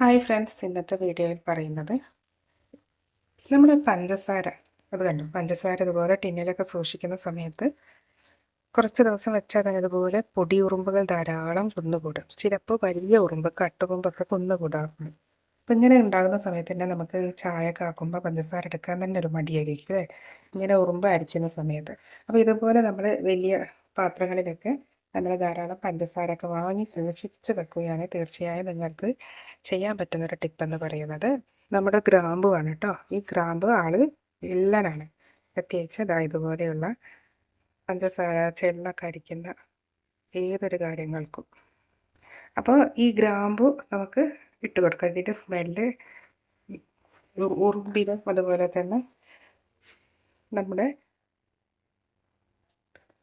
Hi friends ഇന്നത്തെ വീഡിയോയിൽ പറയുന്നത് നമ്മൾ പഞ്ചസാര. അത് കണ്ടു? പഞ്ചസാര ഇതുപോലെ ടിന്നിലൊക്കെ സൂക്ഷിക്കുന്ന സമയത്ത് കുറച്ച് ദിവസം വെച്ചാൽ അതുപോലെ പൊടി ഉറുമ്പുകൾ ധാരാളം കുന്നുകൂടും. ചിലപ്പോൾ വലിയ ഉറുമ്പ് കട്ടുറുമ്പൊക്കെ കുന്നുകൂടാറുണ്ട്. അപ്പം ഇങ്ങനെ ഉണ്ടാകുന്ന സമയത്ത് തന്നെ നമുക്ക് ചായ കാക്കുമ്പോൾ പഞ്ചസാര എടുക്കാൻ തന്നെ ഒരു മടിയായിരിക്കും അല്ലേ? ഇങ്ങനെ ഉറുമ്പ് അരിക്കുന്ന സമയത്ത്. അപ്പോൾ ഇതുപോലെ നമ്മൾ വലിയ പാത്രങ്ങളിലൊക്കെ നമ്മൾ ധാരാളം പഞ്ചസാരയൊക്കെ വാങ്ങി സൂക്ഷിച്ച് വെക്കുകയാണ്. തീർച്ചയായും നിങ്ങൾക്ക് ചെയ്യാൻ പറ്റുന്നൊരു ടിപ്പെന്ന് പറയുന്നത് നമ്മുടെ ഗ്രാമ്പുവാണ് കേട്ടോ. ഈ ഗ്രാമ്പ് ആൾ വില്ലനാണ്. പ്രത്യേകിച്ച് അതാ ഇതുപോലെയുള്ള പഞ്ചസാര ചെള്ളൊക്കെ അരിക്കുന്ന ഏതൊരു കാര്യങ്ങൾക്കും. അപ്പോൾ ഈ ഗ്രാമ്പു നമുക്ക് ഇട്ട് കൊടുക്കാം. ഇതിന്റെ സ്മെല്ല് ഉറുമ്പിനും അതുപോലെ തന്നെ നമ്മുടെ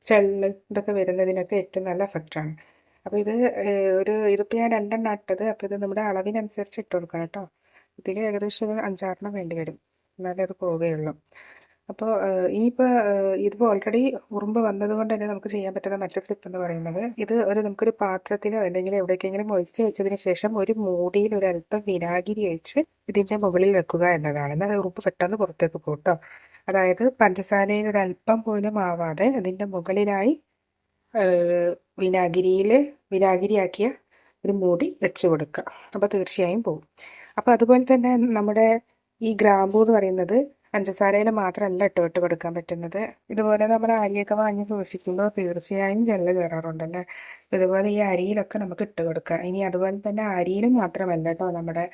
ചെള്ള് ഇതൊക്കെ വരുന്നതിനൊക്കെ ഏറ്റവും നല്ല എഫക്റ്റാണ് അപ്പോൾ ഇത് ഒരു ഇതിപ്പോൾ ഞാൻ രണ്ടെണ്ണം ഇട്ടത് അപ്പോൾ ഇത് നമ്മുടെ അളവിനനുസരിച്ച് ഇട്ട് കൊടുക്കണം കേട്ടോ. ഇതിൽ ഏകദേശം ഒരു അഞ്ചാറെണ്ണം വേണ്ടി വരും. എന്നാലേ അത് പോവുകയുള്ളൂ. അപ്പോൾ ഇനിയിപ്പോൾ ഇതിപ്പോൾ ഓൾറെഡി ഉറുമ്പ് വന്നതുകൊണ്ട് തന്നെ നമുക്ക് ചെയ്യാൻ പറ്റുന്ന മറ്റൊരു ടിപ്പ് എന്ന് പറയുന്നത് ഇത് ഒരു നമുക്കൊരു പാത്രത്തിലോ അല്ലെങ്കിൽ എവിടേക്കെങ്കിലും ഒഴിച്ച് വെച്ചതിന് ശേഷം ഒരു മൂടിയിൽ ഒരു അല്പം വിനാഗിരി ഒഴിച്ച് ഇതിന്റെ മുകളിൽ വെക്കുക എന്നതാണ്. എന്നാൽ ഉറുമ്പ് പെട്ടെന്ന് പുറത്തേക്ക് പോട്ടോ അതായത് പഞ്ചസാരയിൽ ഒരു അല്പം പോലും ആവാതെ അതിന്റെ മുകളിലായി വിനാഗിരിയിൽ വിനാഗിരിയാക്കിയ ഒരു മൂടി വെച്ച് കൊടുക്കുക. അപ്പോൾ തീർച്ചയായും പോകും. അപ്പോൾ അതുപോലെ തന്നെ നമ്മുടെ ഈ ഗ്രാമ്പൂ എന്ന് പറയുന്നത് പഞ്ചസാരയിൽ മാത്രമല്ല ഇട്ട് ഇട്ട് കൊടുക്കാൻ പറ്റുന്നത്. ഇതുപോലെ നമ്മൾ അരിയൊക്കെ വാങ്ങി സൂക്ഷിക്കുമ്പോൾ തീർച്ചയായും ജെല്ല് കയറാറുണ്ടല്ലേ ഇതുപോലെ ഈ അരിയിലൊക്കെ നമുക്ക് ഇട്ട് കൊടുക്കാം. ഇനി അതുപോലെ തന്നെ അരിയിലും മാത്രമല്ല കേട്ടോ നമ്മുടെ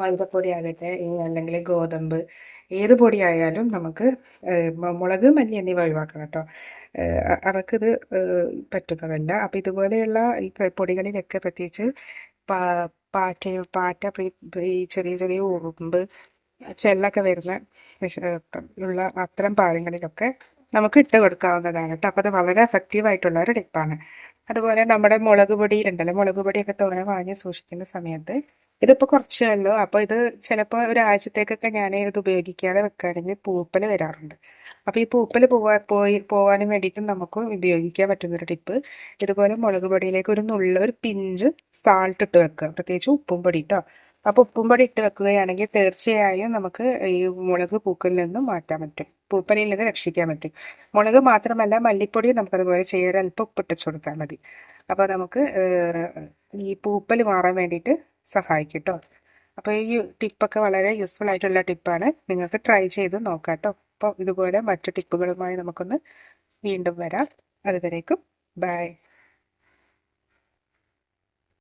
മൈദപ്പൊടി ആകട്ടെ അല്ലെങ്കിൽ ഗോതമ്പ് ഏത് പൊടിയായാലും നമുക്ക് മുളക് മല്ലി എന്നിവ ഒഴിവാക്കണം കേട്ടോ. അവർക്കിത് പറ്റുന്നതല്ല. അപ്പോൾ ഇതുപോലെയുള്ള ഈ പൊടികളിലൊക്കെ പ്രത്യേകിച്ച് പാറ്റ പാറ്റ ഈ ചെറിയ ചെറിയ ഉറുമ്പ് ചെള്ളൊക്കെ വരുന്ന ഉള്ള അത്തരം പാലങ്ങളിലൊക്കെ നമുക്ക് ഇട്ട് കൊടുക്കാവുന്നതാണ് കേട്ടോ. അപ്പോൾ അത് വളരെ എഫക്റ്റീവ് ആയിട്ടുള്ള ഒരു ടിപ്പാണ് അതുപോലെ നമ്മുടെ മുളക് പൊടിയിലുണ്ടല്ലോ മുളക് പൊടിയൊക്കെ തോനെ വാങ്ങി സൂക്ഷിക്കുന്ന സമയത്ത് ഇതിപ്പോൾ കുറച്ചേ ഉള്ളൂ. അപ്പോൾ ഇത് ചിലപ്പോൾ ഒരാഴ്ചത്തേക്കൊക്കെ ഞാൻ ഇത് ഉപയോഗിക്കാതെ വെക്കുകയാണെങ്കിൽ പൂപ്പൽ വരാറുണ്ട്. അപ്പോൾ ഈ പൂപ്പൽ പോവാൻ പോയി പോകാനും വേണ്ടിയിട്ടും നമുക്ക് ഉപയോഗിക്കാൻ പറ്റുന്നൊരു ടിപ്പ് ഇതുപോലെ മുളക് പൊടിയിലേക്ക് ഒരു നുള്ള ഒരു പിഞ്ച് സാൾട്ട് ഇട്ട് വെക്കുക. പ്രത്യേകിച്ച് ഉപ്പും പൊടി കേട്ടോ അപ്പോൾ ഉപ്പും പൊടി ഇട്ട് വെക്കുകയാണെങ്കിൽ തീർച്ചയായും നമുക്ക് ഈ മുളക് പൂക്കിൽ നിന്നും മാറ്റാൻ പറ്റും. പൂപ്പലിൽ നിന്ന് രക്ഷിക്കാൻ പറ്റും. മുളക് മാത്രമല്ല മല്ലിപ്പൊടി നമുക്കതുപോലെ ചെയ്യാൻ അല്പം ഉപ്പിട്ടിച്ച് കൊടുത്താൽ മതി. അപ്പോൾ നമുക്ക് ഈ പൂപ്പൽ മാറാൻ വേണ്ടിയിട്ട് സഹായിക്കും കേട്ടോ അപ്പോൾ ഈ ടിപ്പൊക്കെ വളരെ യൂസ്ഫുൾ ആയിട്ടുള്ള ടിപ്പാണ്. നിങ്ങൾക്ക് ട്രൈ ചെയ്ത് നോക്കാം കേട്ടോ അപ്പോൾ ഇതുപോലെ മറ്റു ടിപ്പുകളുമായി നമുക്കൊന്ന് വീണ്ടും വരാം. അതുവരേക്കും ബൈ